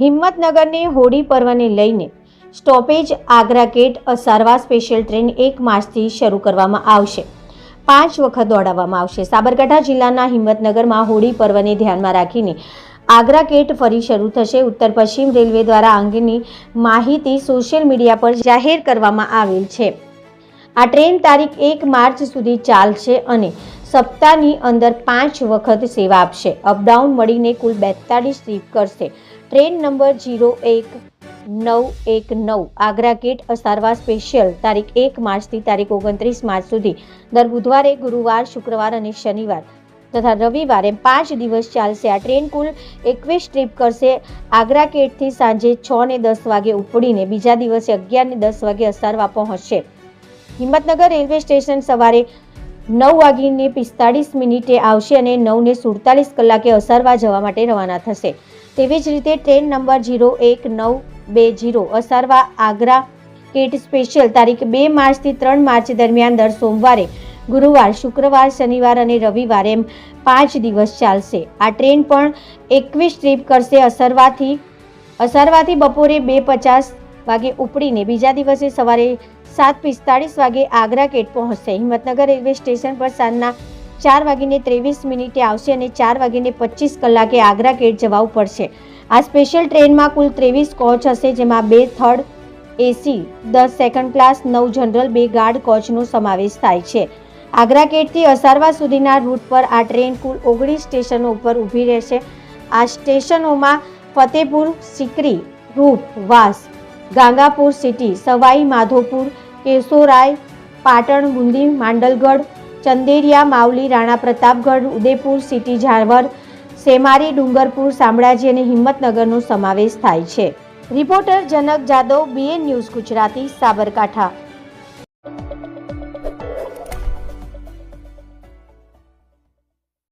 હિંમતનગરની હોળી પર્વને લઈને stoppage Agra gate Asarva special train એક માર્ચથી શરૂ કરવામાં આવશે. પાંચ વખત દોડાવવામાં આવશે. સાબરકાંઠા જિલ્લાના હિંમતનગરમાં હોળી પર્વને ધ્યાનમાં રાખીને આગ્રા ગેટ ફરી શરૂ થશે. ઉત્તર પશ્ચિમ રેલવે દ્વારા અંગેની માહિતી સોશિયલ મીડિયા પર જાહેર કરવામાં આવેલ છે. આ ટ્રેન તારીખ એક માર્ચ સુધી ચાલશે અને સપ્તાહની અંદર પાંચ વખત સેવા આપશે. અપડાઉન મળીને કુલ બેતાળીસ ટ્રીપ કરશે. ટ્રેન નંબર જીરો એક નવ એક નવ, આગ્રા ગેટ, અસારવા સ્પેશિયલ તારીખ એક માર્ચથી તારીખ ઓગણત્રીસ માર્ચ સુધી. દર બુધવારે, ગુરુવાર, શુક્રવાર અને શનિવાર તથા રવિવારે પાંચ દિવસ ચાલશે આ ટ્રેન. કુલ એકવીસ ટ્રીપ કરશે આગ્રા ગેટથી સાંજે છ ને દસ વાગે ઉપડીને બીજા દિવસે અગિયાર ને દસ વાગે અસારવા પહોંચશે. હિંમતનગર રેલવે સ્ટેશન સવારે નવ વાગીને પિસ્તાળીસ મિનિટે આવશે અને નવને સુડતાલીસ કલાકે અસારવા જવા માટે રવાના થશે. તેવી જ રીતે ટ્રેન નંબર જીરો એક નવ બે zero Asarva Agra cantt special તારીખ બે માર્ચથી ત્રણ માર્ચ દરમિયાન દર સોમવારે, ગુરુવાર, શુક્રવાર, શનિવાર અને રવિવારે એમ પાંચ દિવસ ચાલશે. આ ટ્રેન પણ એકવીસ ટ્રીપ કરશે અસરવાથી, અસારવાથી બપોરે બે પચાસ વાગે ઉપડીને બીજા દિવસે સવારે સાત પિસ્તાળીસ વાગે આગ્રા ગેટ પહોંચશે. હિંમતનગર રેલવે સ્ટેશન પર સાંજના ચાર વાગીને ત્રેવીસ મિનિટે આવશે અને ચાર વાગીને પચીસ કલાકે આગ્રા ગેટ જવું પડશે. આ સ્પેશિયલ ટ્રેનમાં કુલ ત્રેવીસ કોચ હશે, જેમાં બે થર્ડ એસી, દસ સેકન્ડ ક્લાસ નવ જનરલ, બે ગાર્ડ કોચનો સમાવેશ થાય છે. આગ્રા ગેટથી અસારવા સુધીના રૂટ પર આ ટ્રેન કુલ ઓગણીસ સ્ટેશનો ઉપર ઊભી રહેશે. આ સ્ટેશનોમાં Fatehpur, Sikri, Rupbas, Gangapur city, Sawai, Madhopur, Keshorai, Patan, Bundi, Mandalgarh ચંદેરિયા, Mavli, Rana Pratapgarh, Udaipur city Jharwar Semari, Dungarpur Shamlaji અને હિંમતનગરનો સમાવેશ થાય છે. Reporter Janak Jadav, BN news Gujarati, Sabarkantha.